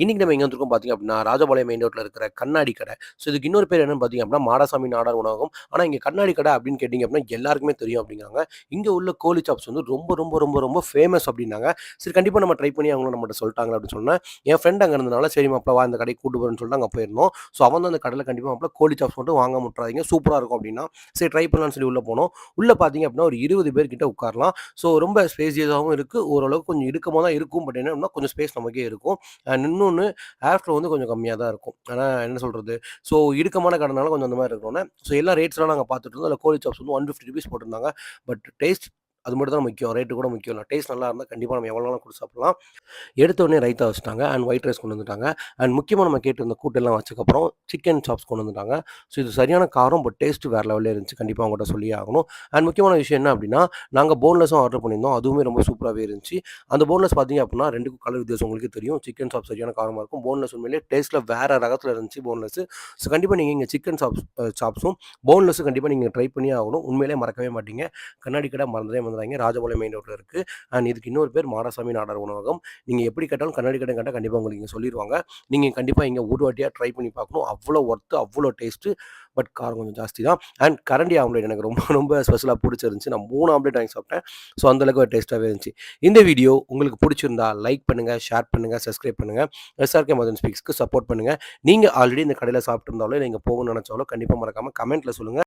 இன்னைக்கு நம்ம எங்க வந்திருக்கோம் பார்த்தீங்க அப்படின்னா, ராஜபாளையம் மெயின் ரோட்ல இருக்கிற கண்ணாடி கடை. ஸோ இதுக்கு இன்னொரு பேர் என்னன்னு பார்த்தீங்க அப்படின்னா, மாடசாமி நாடார் உணவகம். ஆனா இங்க கண்ணாடி கடை அப்படின்னு கேட்டீங்க அப்படின்னா, எல்லாருக்குமே தெரியும் அப்படிங்கிறாங்க. இங்க உள்ள கோழி சாப்ஸ் வந்து ரொம்ப ரொம்ப ரொம்ப ரொம்ப ஃபேமஸ் அப்படின்னாங்க. சரி கண்டிப்பா நம்ம ட்ரை பண்ணி அவங்களும் நம்மகிட்ட சொல்லிட்டாங்க அப்படின்னு சொன்னேன். என் ஃப்ரெண்ட் அங்க இருந்தனால, சரி மாப்ள வா இந்த கடைக்கு கூட்டு போறேன்னு சொல்லிட்டு அங்க போயிருந்தோம். ஸோ அவன் அந்த கடையில கண்டிப்பா மாப்பிள கோழி சாப்ஸ் மட்டும் வாங்க விட்றாதீங்க. சூப்பரா இருக்கும் அப்படின்னா, சரி ட்ரை பண்ணலாம்னு சொல்லி உள்ள போனோம். உள்ள பார்த்தீங்க அப்படின்னா, ஒரு 20 பேர் கிட்ட உட்காரலாம். ஸோ ரொம்ப ஸ்பேசியஸாகவும் இருக்கு. ஓரளவுக்கு கொஞ்சம் இறுக்கமா தான் இருக்கும். பட் என்ன அப்படின்னா, கொஞ்சம் ஸ்பேஸ் நமக்கே இருக்கும். இன்னொன்று ஆஃப்டர் வந்து கொஞ்சம் கம்மியாக தான் இருக்கும். ஆனால் என்ன சொல்கிறது ஸோ இடுக்கமான கடைனால கொஞ்சம் அந்த மாதிரி இருக்கணும்னா ஸோ எல்லா ரேட்ஸ்லாம் நாங்கள் பார்த்துட்டு இருந்தோம். அதில் கோழி சாப்ஸ் வந்து ₹150 போட்டிருந்தாங்க. பட் டேஸ்ட் அது மட்டும் தான் முக்கியம். ரேட்டு கூட முக்கியம் இல்லை டேஸ்ட் நல்லா இருந்தால் கண்டிப்பாக நம்ம எவ்வளோ வேணாலும் சாப்பிடலாம். எடுத்த உடனே ரைத்தா வச்சுட்டாங்க. அண்ட் ஒயிட் ரைஸ் கொண்டு வந்துட்டாங்க. அண்ட் முக்கியமாக நம்ம கேட்டிருந்த கூட்டெல்லாம் வச்சக்கப்புறம் சிக்கன் சாப்ஸ் கொண்டு வந்துட்டாங்க. ஸோ இது சரியான காரம். பட் டேஸ்ட் வேற லெவலில் இருந்துச்சு. கண்டிப்பாக அவங்கட்ட சொல்லியே ஆகணும். அண்ட் முக்கியமான விஷயம் என்ன அப்படின்னா, நாங்கள் போன்லெஸ்ஸும் ஆர்டர் பண்ணியிருந்தோம். அதுவுமே ரொம்ப சூப்பராகவே இருந்துச்சு. அந்த போன்லெஸ் பார்த்தீங்க அப்படின்னா ரெண்டுக்கும் கலர் வித்தியாசம் உங்களுக்கு தெரியும். சிக்கன் சாப்ஸ் சரியான காரமாக இருக்கும். போன்லெஸ் உண்மையிலே டேஸ்ட்டில் வேறு ரகத்தில் இருந்துச்சு போன்லெஸ். ஸோ கண்டிப்பாக நீங்கள் இங்கே சிக்கன் சாப்ஸ் சாப்ஸும், போன்லெஸ்ஸும் கண்டிப்பாக நீங்கள் ட்ரை பண்ணியே ஆகணும். உண்மையிலே மறக்கவே மாட்டீங்க. கண்ணாடி கடை மறந்துடவே தாங்க ராஜபாளையம் மெயின் ரோட்ல இருக்கு. அண்ட் இதுக்கு இன்னொரு பேர் மாடசாமி நாடார் உணவகம். நீங்க எப்படி கேட்டாலும் கண்ணாடி கடை கேட்டால் கண்டிப்பா உங்களுக்கு சொல்லிடுவாங்க சொல்லிருவாங்க. நீங்க கண்டிப்பா இங்க ஒரு ட்ரை பண்ணி பார்க்கணும். அவ்வளோ ஒர்த்து, அவ்வளோ டேஸ்ட்டு. பட் காரம் கொஞ்சம் ஜாஸ்தி தான். அண்ட் கரண்டி ஆம்லேட் எனக்கு ரொம்ப ரொம்ப ஸ்பெஷலாக பிடிச்சிருந்துச்சு நான் மூணு ஆம்லேட் வாங்கி சாப்பிட்டேன். ஸோ அந்த அளவுக்கு ஒரு டேஸ்ட்டாகவே இருந்துச்சு. இந்த வீடியோ உங்களுக்கு பிடிச்சிருந்தா லைக் பண்ணுங்கள் ஷேர் பண்ணுங்கள் சப்ஸ்கிரைப் பண்ணுங்கள் எஸ்ஆர்கே மதன் ஸ்பீக்ஸ்க்கு சப்போர்ட் பண்ணுங்கள் நீங்கள் ஆல்ரெடி இந்த கடையில் சாப்பிட்டு இருந்தாலும் நீங்கள் போகணும்னு நினச்சாலும் கண்டிப்பாக மறக்காமல் கமெண்ட்டில் சொல்லுங்கள்